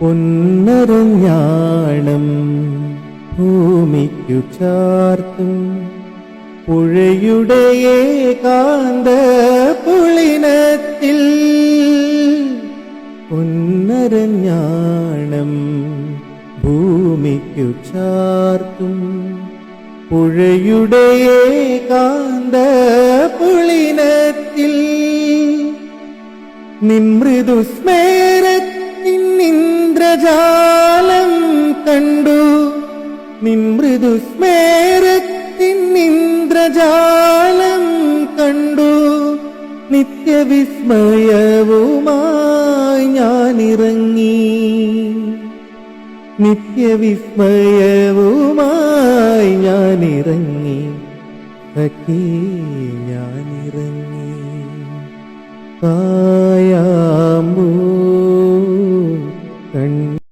പൊന്നരഞ്ഞാണം ഭൂമിക്കു ചാർത്തും. പുഴയുടെ ഏകാന്ത പുളിനത്തിൽ പൊന്നരഞ്ഞാണം ഭൂമിക്കു ചാർത്തും. പുഴയുടെ ഏകാന്ത പുളിനത്തിൽ നിമൃദു സ്മേരത്തിൻ ഇന്ദ്രജാലം കണ്ടു നിമൃദു സ്മേരത്തിൻ ഇന്ദ്രജാലം കണ്ടു നിത്യവിസ്മയവുമായി ഞാനിറങ്ങി നിത്യവിസ്മയവുമായി ഞാനിറങ്ങി സഖി ഞാനിറങ്ങി കായാമ്പൂ